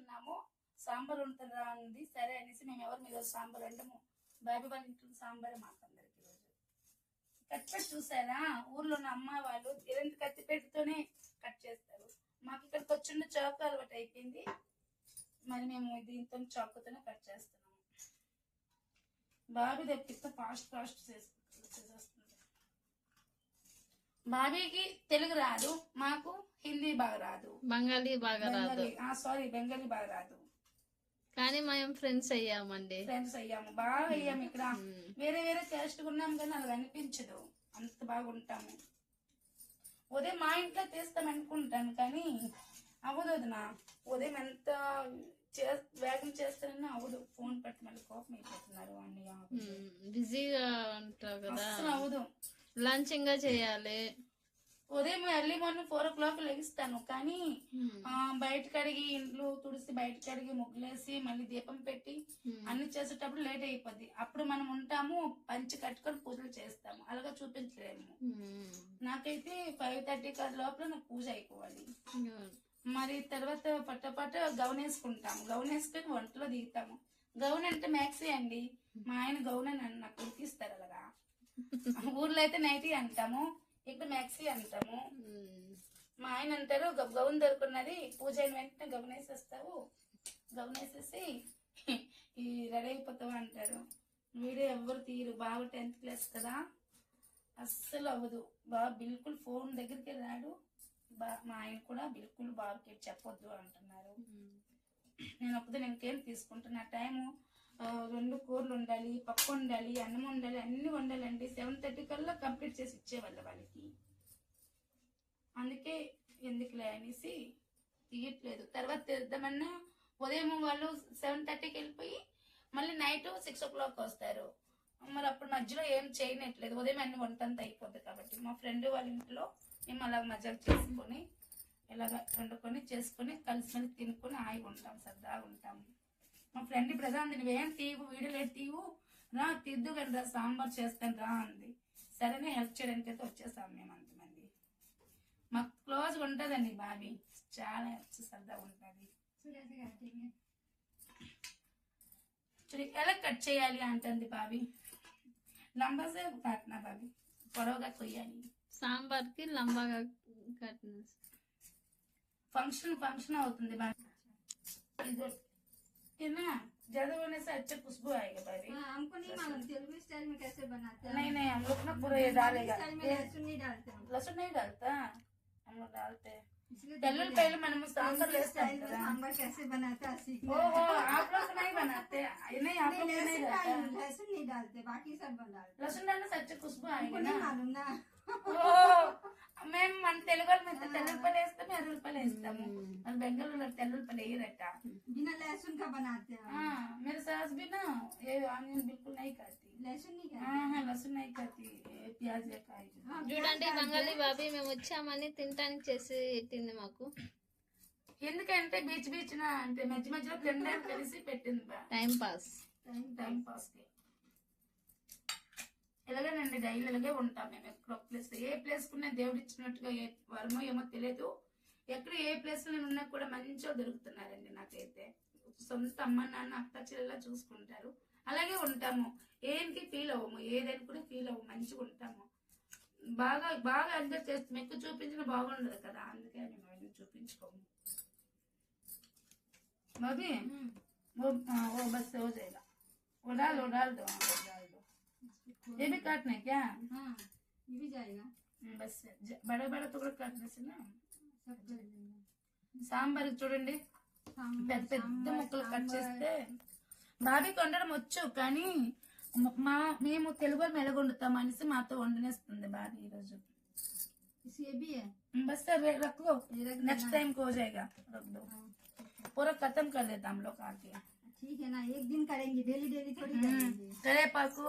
చేస్తున్నాము. సాంబార్ ఉంటుందా ఉంది సరే అనేసి మేము ఎవరు మీరు సాంబార్ వండము? బాబీ వాళ్ళ ఇంట్లో సాంబార్ మాకు అందరికి ఈరోజు కత్తిపెట్టి చూసారా? ఊర్లో ఉన్న అమ్మ వాళ్ళు ఇలాంటి కత్తిపెట్టుతోనే కట్ చేస్తారు. మాకు ఇక్కడికి వచ్చిండు చాకు అలవాటు అయిపోయింది. మరి మేము దీంతో చాకుతోనే కట్ చేస్తున్నాము. బాబీ తెప్పిస్తే ఫాస్ట్ ఫాస్ట్ చేసుకుంటాం బాబీకి తెలుగు రాదు మాకు హిందీ బాగా రాదు. బంగాళీ బాగా రాదు. బెంగాలీ సారీ బెంగాలీ బాగా రాదు. కానీ మేము ఫ్రెండ్స్ అయ్యామండి. ఫ్రెండ్స్ అయ్యాము బాగా అయ్యాము ఇక్కడ. వేరే వేరే క్యాస్ట్ ఉన్నాం కానీ అది అనిపించదు. అంత బాగుంటాము. ఉదయం మా ఇంట్లో తీస్తాం అనుకుంటాను కానీ అవ్వదు వదినా ఉదయం ఎంత చే- వేగం చేస్తానని అవ్వదు. ఫోన్ పెట్టి మళ్ళీ కోపం అయిపోతున్నారు అన్నయ్య బిజీగా ఉంటావు కదా. అవ్వదు. లంచ్ ఇంకా చేయాలి. ఉదయం early morning four o'clock లెగిస్తాను. కానీ బయట కడిగి ఇంట్లో తుడిసి బయట కడిగి ముగ్గులేసి మళ్ళీ దీపం పెట్టి. అన్ని చేసేటప్పుడు లేట్ అయిపోద్ది. అప్పుడు మనం ఉంటాము పంచి కట్టుకొని పూజలు చేస్తాము. అలాగా చూపించలేము. నాకైతే ఫైవ్ థర్టీ లోపల నాకు పూజ అయిపోవాలి. మరి తర్వాత పట్టపట్ట గౌన్ వేసుకుంటాము గౌన్ వేసుకొని వంటలో దిగుతాము. గౌన్ అంటే మ్యాక్సీ అండి. మా ఆయన గౌన్ అని నాకు ఉడికిస్తారు అలాగా. ఊర్లో అయితే నైటీ అంటాము ఇక్కడ మ్యాక్సీ అంటాము. మా ఆయన అంటారు "గ- గౌన్ దొరుకున్నది పూజ అయిన వెంటనే గౌన్ వేసేసి ఈ రెడీ అయిపోతావు అంటారు వీడియో ఎవ్వరు తీరు బాగా టెన్త్ క్లాస్ కదా. అస్సలు అవ్వదు. బాగా బిల్కుల్ ఫోన్ దగ్గరికి రాడు. బా మా ఆయన కూడా బిల్కుల్ బాబుకి చెప్పొద్దు అంటున్నారు. నేను ఒక్కదాన్ని ఇంకేం తీసుకుంటున్నా? టైము రెండు కూరలు ఉండాలి పప్పు ఉండాలి అన్నం ఉండాలి అన్ని వండాలండి సెవెన్ థర్టీ కల్లా కంప్లీట్ చేసి ఇచ్చేవాళ్ళు వాళ్ళకి. అందుకే ఎందుకులే అనేసి తీయట్లేదు. తర్వాత తీద్దామన్నా ఉదయం వాళ్ళు సెవెన్ థర్టీకి వెళ్ళిపోయి మళ్ళీ నైట్ సిక్స్ ఓ క్లాక్ వస్తారు. మరి అప్పుడు మధ్యలో ఏం చేయనట్లేదు. ఉదయం అన్ని వంటంతా అయిపోద్ది కాబట్టి మా ఫ్రెండ్ వాళ్ళ ఇంట్లో మేము అలా మజాక్ చేసుకొని ఇలాగ వండుకొని చేసుకొని కలిసి మళ్ళీ తినుకొని హాయిగా ఉంటాం సరదాగా ఉంటాము మా ఫ్రెండ్ ప్రశాంత్ నువ్వేం తీవు వీడియోలు తీవు రా తిద్దు కదా సాంబార్ చేస్తాను రా అంది. సరేనే హెల్ప్ చేయడానికి అయితే వచ్చేసాం మేము అంతమంది మాకు క్లోజ్గా ఉంటుందండి బాబీ. చాలా హెల్ప్ సరదా ఉంటుంది. ఎలా కట్ చేయాలి అంటుంది బాబి? లంబా సేపు కాటినా బాబి? పొడవుగా కొయ్యాలి. సాంబార్కి లంబాగా కట్టిన. ఫంక్షన్ ఫంక్షన్ అవుతుంది బాబీ. इधर ये ना ज्यादा होने से अच्छा खुशबू आएगा बाबी हाँ, हमको नहीं मालूम तेलुगु स्टाइल में कैसे बनाते हैं नहीं नहीं हम लोग ना पूरा ये डालेगा स्टाइल में ये लहसुन नहीं डालते हम लहसुन नहीं डालता हम लोग डालते हैं इसलिए తెల్లుల్లి పైలు మనం సాంబార్ तेलुगु వేస్తాం स्टाइल में కదా सांबर कैसे बनाता है सीखना ओहो आप लोग नहीं बनाते नहीं आप नहीं लोग नहीं लहसुन डालता डाल- लहसुन नहीं डालते बाकी सब बन डालते लहसुन डालने से अच्छा खुशबू हमको आएगा नहीं ना मालूम ना ఓ మేము మన తెలుగు వాళ్ళు అయితే తెల్లుల్లిపల్లి వేస్తాము ఎర్రపల్లి వేస్తాము మన బెంగళూరులో తెల్లుల్లిపల్లి వేయరట बिना लहसुन का बनाते हैं हाँ मेरे सास भी ना ये ऑनियन बिल्कुल नहीं खाती लहसुन नहीं खाते हाँ हाँ लहसुन नहीं खाती ये प्याज ये खाई हाँ, చూడండి బంగాళీ బాబీ మేము వచ్చామని తినటానికి చేసి పెట్టింది మాకు ఎందుకంటే బీచ్ బీచ్ నా అంటే మధ్య మధ్యలో తినడానికి కలిసి పెట్టింది బా టైం పాస్ టైం పాస్ కి ఇలాగేనండి డైలీ ఇలాగే ఉంటాం మేము ఎక్కడో ప్లేస్ ఏ ప్లేస్కు నేను దేవుడు ఇచ్చినట్టుగా ఏ వరమో ఏమో తెలియదు ఎక్కడ ఏ ప్లేస్లో నేను ఉన్నా కూడా మంచిగా దొరుకుతున్నారండి నాకైతే. సొంత అమ్మ నాన్న అక్క చెల్లెలా చూసుకుంటారు. అలాగే ఉంటాము. ఏంటి ఫీల్ అవ్వము? ఏదైనా కూడా ఫీల్ అవ్వము. మంచిగా ఉంటాము. బాగా బాగా ఎంజాయ్ చేస్తాం. ఎక్కువ చూపించిన బాగుండదు కదా. అందుకే మేము అవన్నీ చూపించుకోము. బాబీ? ఓ బస్ ఓ జైలా. ఉడాలి ఉడాలి ఉడాలి डाल दो डाल दो हाँ, वो डाल दो ये भी काटना है क्या हाँ ये भी जाएगा हम्म, बस ज- बड़े बड़े टुकड़े काटने से ना सब कर देंगे సాంబార్ చూడండి सांबर, పెద్ద పెద్ద सांबर, ముక్కలు కట్ सांबर। చేస్తే బాబీకి వండడం వచ్చు కానీ మా మేము తెలుగు వాళ్ళు మెలగొండుతాం అనేసి మాతో వండనేస్తుంది బాబీ ఈరోజు इसे ये भी है बस सर रख लो ये रख नेक्स्ट देना। टाइम को हो जाएगा रख दो हाँ, पूरा खत्म कर देता हम लोग आके ठीक है ना एक दिन करेंगे डेली डेली थोड़ी करेंगे కరేపాకు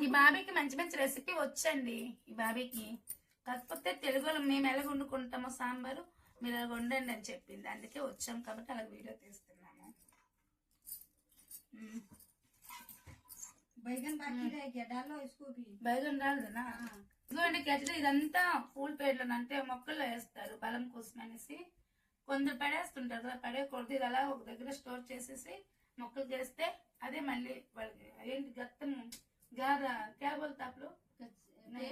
ఈ బాబీకి మంచి మంచి రెసిపీ వచ్చండి ఈ బాబీకి కాకపోతే తెలుగులో మేము ఎలా వండుకుంటామో సాంబారు మీరు అలా వండండి అని చెప్పింది అందుకే వచ్చాం కాబట్టి అలా వీడియో తీస్తున్నాము మ్మ్. बैगन बाकी रह गया डालो इसको भी బైగన్ రాలేదనా ఇదిగోండి గచ్చడి ఇదంతా పూల పేర్లు అంటే మొక్కల్లో వేస్తారు బలం కోసం అనేసి కొందరు పడేస్తుంటారు కదా పడేయకూడదు ఇది అలా ఒక దగ్గర స్టోర్ చేసేసి మొక్కలు చేస్తే అదే మళ్ళీ వాళ్ళకి ఏంటి గత్తము గార క్యాబుల్ తాపులు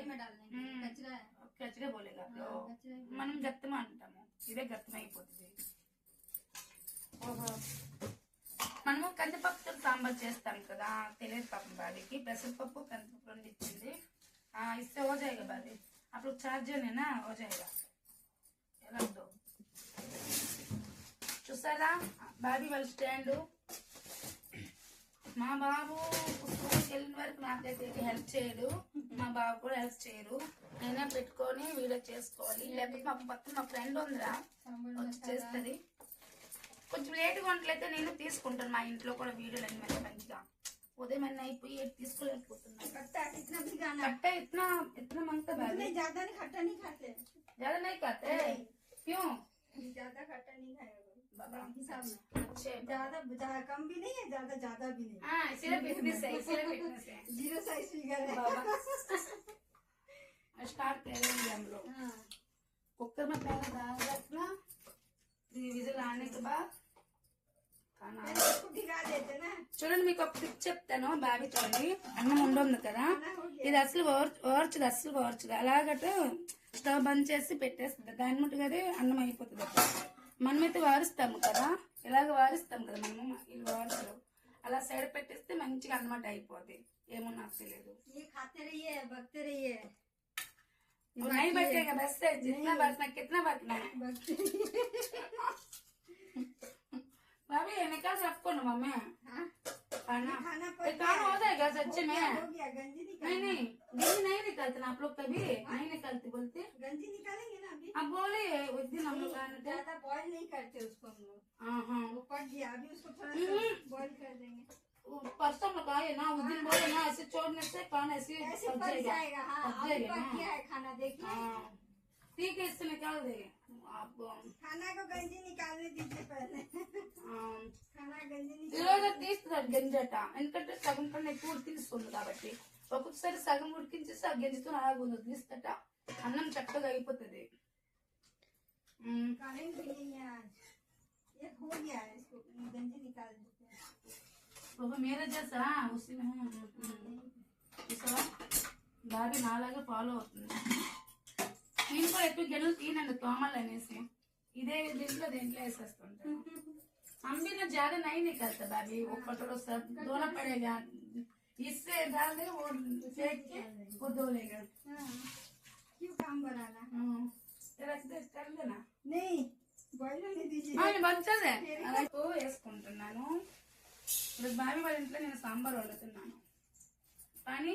में डालने हम्म। कचरा కచ్చగా పోలేగా हाँ, कचरा మనం గత్తమ అంటాము ఇదే గత్తమ అయిపోతుంది ఓహో మనము కందిపప్పుతో సాంబార్ చేస్తాం కదా తెలియదు పాపం బాడీకి పెసరపప్పు కందిపప్పు రెండు ఇచ్చింది ఆ, ఇస్తే हो जाएगा బాడీ అప్పుడు చార్జర్ నేనా हो जाएगा ఎలా ఉందో చూసారా బాబీ వాళ్ళ స్టాండ్ మా బాబు స్కూల్కి వెళ్ళిన వరకు నాకైతే హెల్ప్ చేయడు మా బాబు కూడా హెల్ప్ చేయరు అయినా పెట్టుకొని వీడియో చేసుకోవాలి లేకపోతే మా పక్కన మా ఫ్రెండ్ ఉందిరా सांबर వచ్చి చేస్తుంది కొంచెం లేట్గా వంటలైతే నేను తీసుకుంటాను మా ఇంట్లో కూడా వీడియోలు అన్ని మంచి మంచిగా ఉదయం అన్నీ అయిపోయి ఏది తీసుకోలేకపోతున్నాను खट्टा कितना भी गाना खट्टा इतना इतना मांगता बाबी नहीं ज्यादा नहीं खट्टा नहीं खाते ज्यादा नहीं खाते क्यों ज्यादा खट्टा नहीं खाएगा बाबा हिसाब में अच्छे ज्यादा ज्यादा कम भी नहीं है ज्यादा ज्यादा भी नहीं हाँ इसीलिए फिटनेस है इसीलिए फिटनेस है जीरो साइज फिगर है बाबा स्टार्ट करेंगे हम लोग हाँ। कुकर में पहले दाल रखना थ्री विजिल आने के बाद खाना पहले इसको भिगा देते ना చూడండి మీకు ఒక టిప్ చెప్తాను బాబీ చూడండి అన్నం ఉంటుంది కదా खाना हो गया ఇది అసలు ఓర్- ఓర్చదు అసలు ఓర్చదు అలాగట స్టవ్ బంద్ చేసి పెట్టేస్తుంది దాని ముట్టుగా అదే అన్నం అయిపోతుంది అప్పుడు. మనమైతే వారుస్తాము కదా? ఇలాగ వారుస్తాం కదా మనము? ఇది వారుతారు అలా సైడ్ పెట్టేస్తే మంచిగా అన్నమాట అయిపోద్ది. ఏమో నాకు తెలియదు. బాబీ వెనకాల చెప్పుకోండి మమ్మీ. खाना हो। जाएगा सच्चे में। नहीं नहीं गंजी नहीं निकलते आप लोग कभी हाँ। नहीं निकलते बोलते। गंजी निकालेंगे ना अभी? आप बोले उस दिन हम लोग ज़्यादा बॉयल नहीं करते उसको हम लोग। हाँ हाँ। वो पक गया अभी उसको थोड़ा बॉयल हम्म। कर देंगे। परसों लगाए ना उस दिन बोले ना ऐसे छोड़ने से पान ऐसे पक जाएगा। हाँ, पक जाएगा खाना देखिए। हाँ। ठीक है इससे निकाल देंगे आप खाना को गंजी निकालने दीजिए पहले हाँ, खाना गंजी ఈరోజు निकाल తీస్తున్నారు గంజట ఎందుకంటే సగం కన్నా ఎక్కువ ఉడికిస్తుంది కాబట్టి ఒక్కొక్కసారి సగం ఉడికించేసి ఆ గంజితో అలాగ వదిలిస్తట అన్నం చక్కగా అయిపోతుంది ఉమ్, निकालेंगे भी नहीं है आज ये हो गया है इसको गंजी निकाल देते हैं బాబా మీరే చేసా ఉసి చూసావా బాగా నాలాగా ఫాలో అవుతుంది నేను కూడా ఎక్కువ గిన్నెలు తీనండి తోమలు అనేసి ఇదే దీంట్లో దీంట్లో వేసేస్తుంటాను हम भी ना ज्यादा नहीं निकलता भाभी वो कटोरो सब धोना पड़ेगा इससे डाल दे वो फेंक के वो धो लेगा हाँ क्यों काम बनाना हम्म, रख दे कर देना नहीं बॉईल होने दीजिए ఆ, నేను వచ్చేదే అలాగే వేసుకుంటున్నాను ఇప్పుడు బావి వాళ్ళ ఇంట్లో నేను సాంబార్ వండుతున్నాను కానీ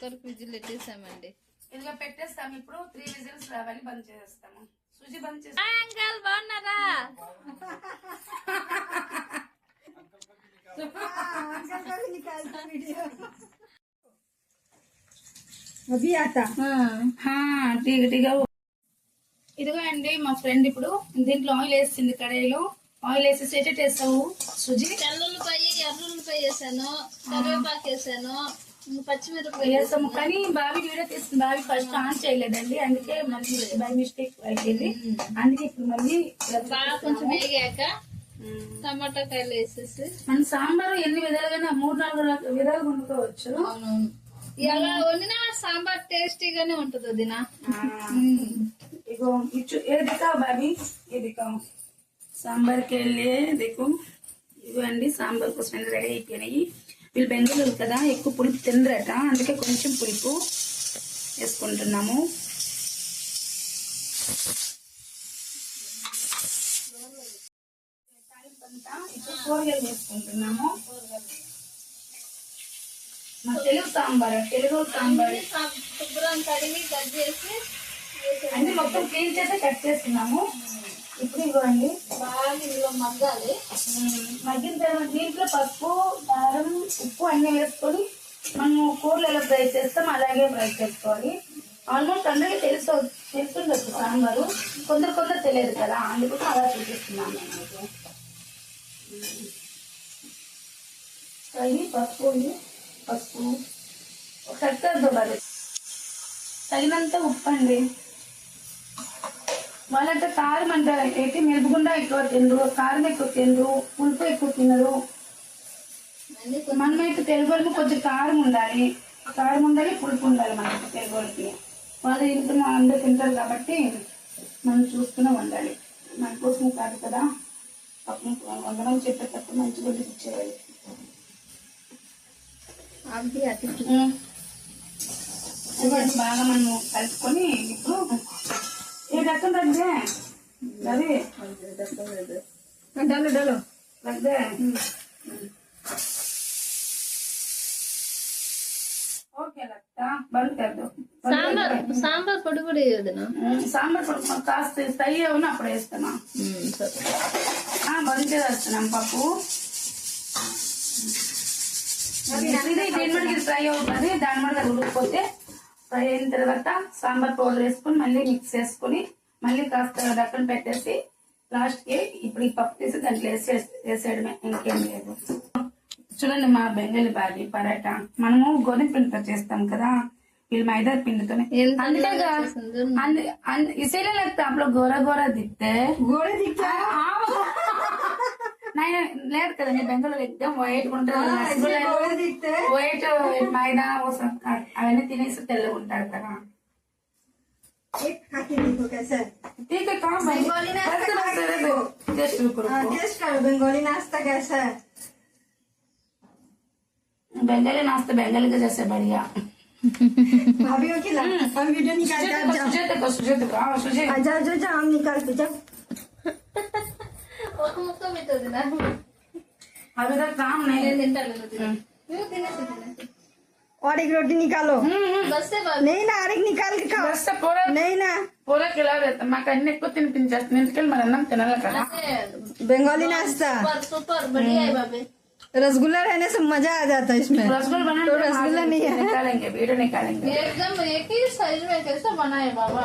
కుక్కర్ ఫ్రిడ్జ్ పెట్టేసామండి ఇలా పెట్టేస్తాము. ఇప్పుడు త్రీ విజిల్స్ రావాలి బంద్ చేసేస్తాము. సుజి బంద్ చేస్తాం బాగున్నారా? ఇదిగో అండి మా ఫ్రెండ్ ఇప్పుడు దీంట్లో ఆయిల్ వేసింది కడాయిలో. ఆయిల్ వేసి సెటెట్ వేస్తావు సుజి? తెల్లుల్లిపాయ ఎర్రుల్లిపాయ వేసాను కరివేపాకు వేసాను. వేస్తాము కానీ బావి వీడియో తీస్తుంది. బావి ఫస్ట్ ఆన్ చేయలేదండి. అందుకే మళ్ళీ బై మిస్టేక్ అయిపోయింది అందుకే ఇప్పుడు మళ్ళీ బాగా కొంచెం వేగాక టమాటా కాయలు వేసేసి. మన సాంబార్ ఎన్ని విధాలుగా మూడు నాలుగు విధాలుగా వండుకోవచ్చు. ఎలా వండినా సాంబార్ టేస్టీగానే ఉంటుంది వదిన. ఇగో ఏది బాబీ? ఇది దికావు సాంబార్కి వెళ్ళి దిక్కు. ఇవ్వండి సాంబార్ కోసం రెడీ అయిపోయినాయి. వీళ్ళు బెంగళూరు కదా ఎక్కువ పులుపు తినరట. అందుకే కొంచెం పులుపు వేసుకుంటున్నాము. ఇప్పుడు కూరగాయలు వేసుకుంటున్నాము. మా తెలుగు సాంబార్ తెలుగు సాంబార్. శుభ్రం కడిగి కట్ చేసి మొత్తం క్లీన్ చేసి కట్ చేస్తున్నాము. ఇప్పుడు ఇవ్వండి. బాగా ఇందులో మగ్గాలి. మగ్గిన తర్వాత దీంట్లో పసుపు కారం ఉప్పు అన్ని వేసుకొని మనము కూరలు ఎలా ఫ్రై చేస్తాం. అలాగే ఫ్రై చేసుకోవాలి. ఆల్మోస్ట్ అందరికీ తెలుసు తెలుసుండొచ్చు సాంబారు. కొందరు కొందరు తెలియదు కదా. అందుకోసం అలా చూపిస్తున్నాను నేను ఫ్రై పసుపు పసుపు ఒకసారి తగినంత ఉప్పు అండి. వాళ్ళంటే కారం అంటారు. అయితే మిరపగుండా ఎక్కువ తినరు కారం ఎక్కువ తినరు పులుపు ఎక్కువ తినరు. మనమైతే తెలుగు వాళ్ళకి కొంచెం కారం ఉండాలి. కారం ఉండాలి పులుపు ఉండాలి మనకి తెలుగు వాళ్ళకి. వాళ్ళు ఇంట్లో అందరూ తింటారు కాబట్టి మనం చూస్తూనే ఉండాలి. మన కోసం కాదు కదా. పాపం వందనం చెప్పేటప్పుడు మంచి గుడ్డు ఇచ్చేవాళ్ళు బాగా మనం కలుపుకొని ఇప్పుడు ఇక దక్కం తగ్గితే అది డలు డలు తగ్గితే ఓకే లక్త బంద్ కర్దు సాంబార్ సాంబార్ పొడి పొడి ఏదనా సాంబార్ పొడి కాస్త ఫ్రై అవును అప్పుడు వేస్తున్నా బంద్ చేస్తున్నాం పప్పు ఇది దేని మనకి ఫ్రై అవుతుంది దాని మనకి ఉడికిపోతే ఫ్రై అయిన తర్వాత సాంబార్ పౌడర్ వేసుకొని మళ్ళీ మిక్స్ చేసుకుని మళ్ళీ కాస్త దక్కన పెట్టేసి లాస్ట్కి ఇప్పుడు ఈ పప్పు తీసి దాంట్లో వేసే వేసేయడమే ఇంకేం లేదు. చూడండి మా బెంగళి బాబీ పరాటా. మనము గోధుమ పిండితో చేస్తాం కదా వీళ్ళు మైదా పిండితోనే. అందుకే ఇసేలే లేకపోతే అప్పుడు గోర గోర దిత్తే గోర దిక్తా नहीं లేదు కదండి బెంగళూరు ఎగ్దమ్ వైట్ ఉంటుంది हाँ, ऐसे गोरे दिखते हैं వైట్ మైదా वो सब అవన్నీ తినేసి తెల్లగా ఉంటారు కదా एक खा के देखो कैसा है ठीक है कहाँ बंगाली नाश्ता खा के देखो टेस्ट करो हाँ, टेस्ट करो बंगाली नाश्ता कैसा है बंगाली नाश्ता बंगाली का जैसे बढ़िया भाभी को खिला हम वीडियो निकाल के आप जाओ सुजय को सुजय को आओ सुजय आ, जाओ जाओ जाओ हम निकाल के जाओ और एक रोटी निकालो। नहीं ना और एक निकाल के खाओ। बस नहीं ना। पूरा खिला देता तो माँ कहने को तीन तीन चार दिन के मेरा नाम तेना लगा बंगाली नाश्ता। सुपर बढ़िया है बाबे रसगुल्ला रहने से मज़ा आ जाता है इसमें। रसगुल्ला बना तो रसगुल्ला नहीं है। निकालेंगे वीडियो निकालेंगे। एकदम एक ही साइज़ में कैसे बनाए बाबा?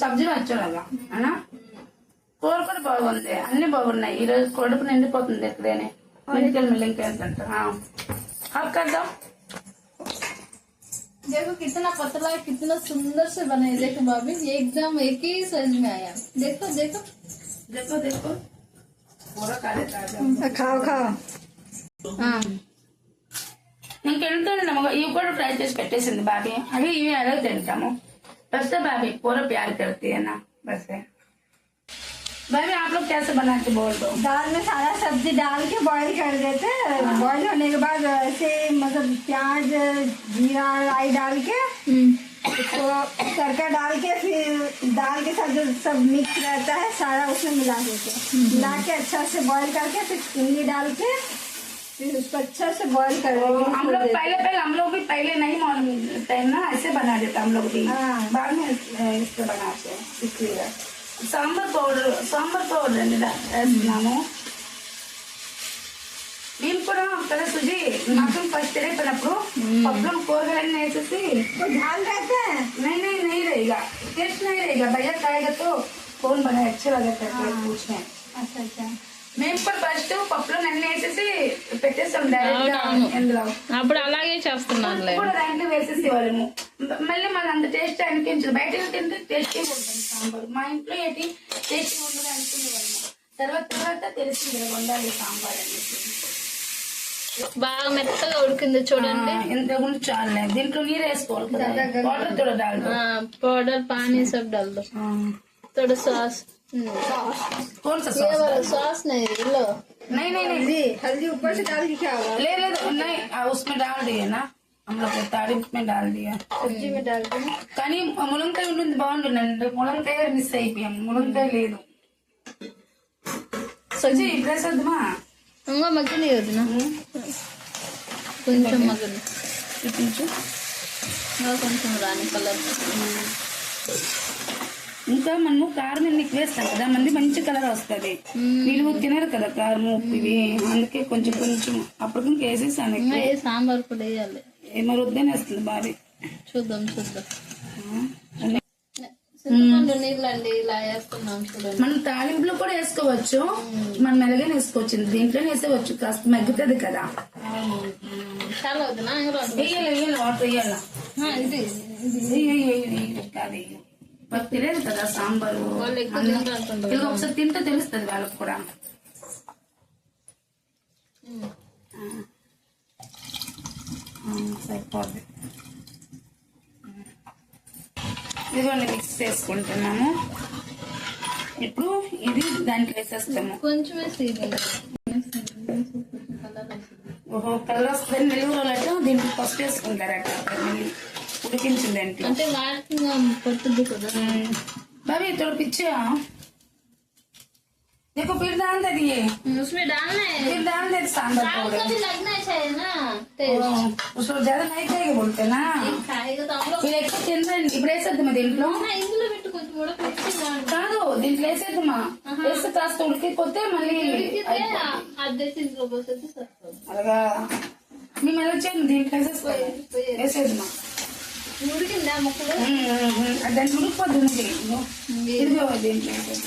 सब्ज़ी में अच्छा लगा है ना? కూర కూడా బాగుంది అన్ని బాగున్నాయి ఈ రోజు కడుపు నిండిపోతుంది ఎక్కడైనా మిల్లికెళ్ళి మిల్లింకెళ్ళి తింటాం अब कर दो देखो कितना पतला है कितना सुंदर से बने देखो भाभी एकदम एक ही साइज में आया देखो देखो देखो देखो पूरा काले ताजा खाओ खाओ ఇంకెళ్తాను నమ్మక ఇవి కూడా ఫ్రై చేసి పెట్టేసింది బాబీ అవి ఇవి ఎలా తింటాము बस बाबी पूरा प्यार करती है ना है आप लोग कैसे बनाते बोल दो दाल में सारा सब्ज़ी डाल के बॉईल कर देते हैं। बॉईल होने के बाद ऐसे मतलब प्याज जीरा राई डाल के उसको तड़का डाल के फिर दाल के साथ जो सब मिक्स रहता है सारा उसमें मिला देते मिला के अच्छा से बॉईल करके फिर इमली डाल के फिर उसको अच्छा से बॉईल कर हम लोग पहले पहले हम लोग भी पहले नहीं मालूम ना ऐसे बना देते हम लोग भी। हाँ। बाद में इस- इससे बनाते हैं इसलिए। సాంబార్ పౌడర్ సాంబార్ పౌడర్ అండి వేస్తున్నాము. మేము కూడా కదా సుజి మటన్ ఫస్ట్ తిరిగిపోయినప్పుడు పప్పులో కూరగాయలన్నీ వేసేసి నేను నెయ్యి ఇక. టేస్ట్ నెయ్యి ఇక. భయ్య కాయగతో కోన్ బాగా ఎక్సల్ ఆಗುತ್ತೆ కూర్చున్నాయి అచ్చా అచ్చా. మేము ఫస్ట్ పప్పులో వేసేసి పెట్టేస్తాం అప్పుడు అలాగే చేస్తున్నాను కూడా వేసేసి మళ్ళీ మన అంత టేస్ట్ అనిపించదు. బయట సాంబార్. మా ఇంట్లో ఏంటి ఉండదు తర్వాత తర్వాత తెలిసింది వండాలి సాంబార్ బాగా మెత్తగా ఉడికింది చూడండి. ఇంతకుముందు చాలే దీంట్లో నీరు వేసుకోవాలి పౌడర్ పౌడర్ పానీ సబ్ డల్ సాస్ कौन सा ये सॉस वाला सॉस नहीं लो नहीं नहीं नहीं हल्दी हल्दी ऊपर से डाल के क्या होगा ले ले नहीं आ, उसमें डाल दिए ना हम लोग को तारीफ में डाल दिया सब्जी में डाल के కానీ ములంకాయ ఉంటుంది బాగుంటుందండి ములంకాయ మిస్ అయిపోయాం ములంకాయ లేదు సజ్జి ఇప్పుడే సర్దమా ఇంకా మగ్గని వదిన కొంచెం మగ్గని చూపించు ఇంకా కొంచెం రాని కలర్ ఇంకా మనము కారం ఎన్ని ఎక్కువ వేస్తాం కదా మంది మంచి కలర్ వస్తుంది వీళ్ళు తినరు కదా కారం ఉప్పు ఇవి అందుకే కొంచెం కొంచెం అప్పటికి ఇంకా వేసేసాను సాంబార్ కూడా వేయాలి ఏమో రుద్దని వేస్తుంది భారీ చూద్దాం చూద్దాం మనం తాలింపులో కూడా వేసుకోవచ్చు మనం మెలగని వేసుకోవచ్చు దీంట్లోనే వేసేవచ్చు కాస్త మగ్గుతుంది కదా వద్దునా. వేయాలి వేయాలి వాటర్ వేయాలి వాళ్ళకి తెలియదు కదా సాంబారు. ఇలా ఒకసారి తింటే తెలుస్తుంది వాళ్ళకి కూడా. సరిపోద్ది. ఇదిగోండి మిక్స్ చేసుకుంటున్నాము. ఇప్పుడు ఇది దాంట్లో వేసేస్తాము. కొంచెం వస్తుంది. ఓహో కలర్ వస్తుందని నిలువలట దీంట్లో ఫస్ట్ వేసుకుంటారట. మళ్ళీ ఉడికించిందంటే అంటే వాటికి పట్టుద్ది కదా బాబీ थोड़ा पीछे आओ देखो फिर डाल दे दिए उसमें डालना है फिर डाल दे सांभर दाल पाउडर का भी लगना चाहिए ना ओ, टेस्ट उसको ज्यादा नहीं खाएगा बोलते ना खाएगा तो हम लोग మీరు ఎక్కువ తినరండి ఇప్పుడు వేసేద్దామా దీంట్లో ఆ, ఇందులో పెట్టు కొంచెం కూడా పెట్టి కాదు దీంట్లో వేసేద్దామా వేస్తే కాస్త ఉడికిపోతే మళ్ళీ అయిపోతుంది. అద్దెసి ఇందులో పోసేది సరిపోదు అలాగా మేము ఎలా చేయండి దీంట్లో వేసేసుకోవాలి వేసేద్దామా ఉడికిందా ముక్కలు? దాన్ని ఉడికిపోతుంది ఇదిగో దీంట్లో నీరు.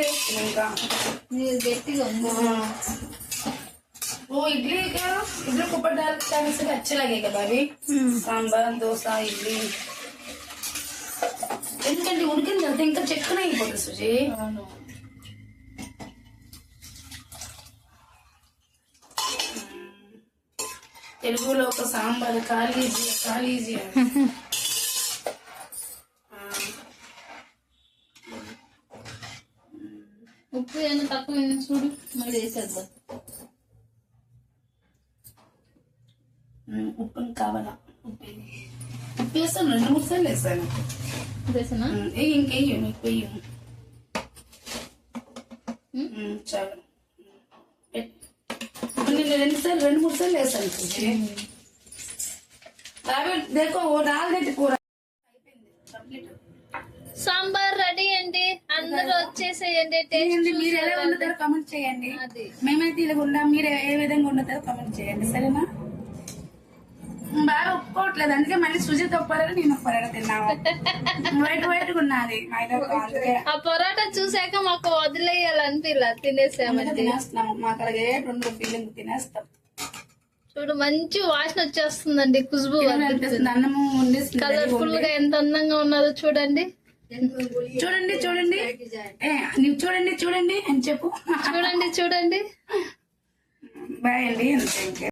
వేస్తున్నాం ఇంకా నీరు గట్టిగా ఓ ఇడ్లీ ఇడ్లీ కుప్పటి దానికి సరే అచ్చలాగే కదా అవి సాంబార్ దోశ ఇడ్లీ. ఎందుకంటే ఉడికిన తర్వాత ఇంకా చెక్కన అయిపోతుంది సుజీ. తెలుగులో ఒక సాంబార్ కాలీజీ కాలీజీ ఉప్పు ఏమైనా తక్కువ చూడు మళ్ళీ వేసేద్దాం. ఉప్పు కావాలా? ఉప్పు. ఉప్పు వేస్తాను రెండు మూడు సార్లు వేస్తాను. వేసానా ఇంకెయ్యి చాలు. పెట్. నేను రెండు సార్లు రెండు మూడు సార్లు బాబీ దేకో ఓ దేటి కూర. అయిపోయింది కంప్లీట్ సాంబార్ రెడీ అండి. అందరూ వచ్చేసేయండి చేయండి మీరు ఎలా వండుతారో కామెంట్ చేయండి. మేమైతే ఇలా ఉండాం మీరు ఏ విధంగా వండుతారో కామెంట్ చేయండి. సరేనా? బాగా ఒప్పుకోవట్లేదు. అందుకే మళ్ళీ సుజిత్ ఒప్పారని నేను ఒప్పారని తిన్నాము. వైట్ వైట్ ఉన్నది ఆ పొరాటా చూసాక మాకు వదిలేయాలనిపిల్ల తినేసామండి తినేస్తున్నాము. మాకు అలాగే రెండు ఫీలింగ్ తినేస్తాం. చూడు మంచి వాసన వచ్చేస్తుందండి అనిపిస్తుంది అన్నము కలర్ఫుల్గా ఎంత అందంగా ఉన్నదో చూడండి. చూడండి చూడండి. చూడండి చూడండి అని చెప్పు. చూడండి చూడండి. బాయ్ అండి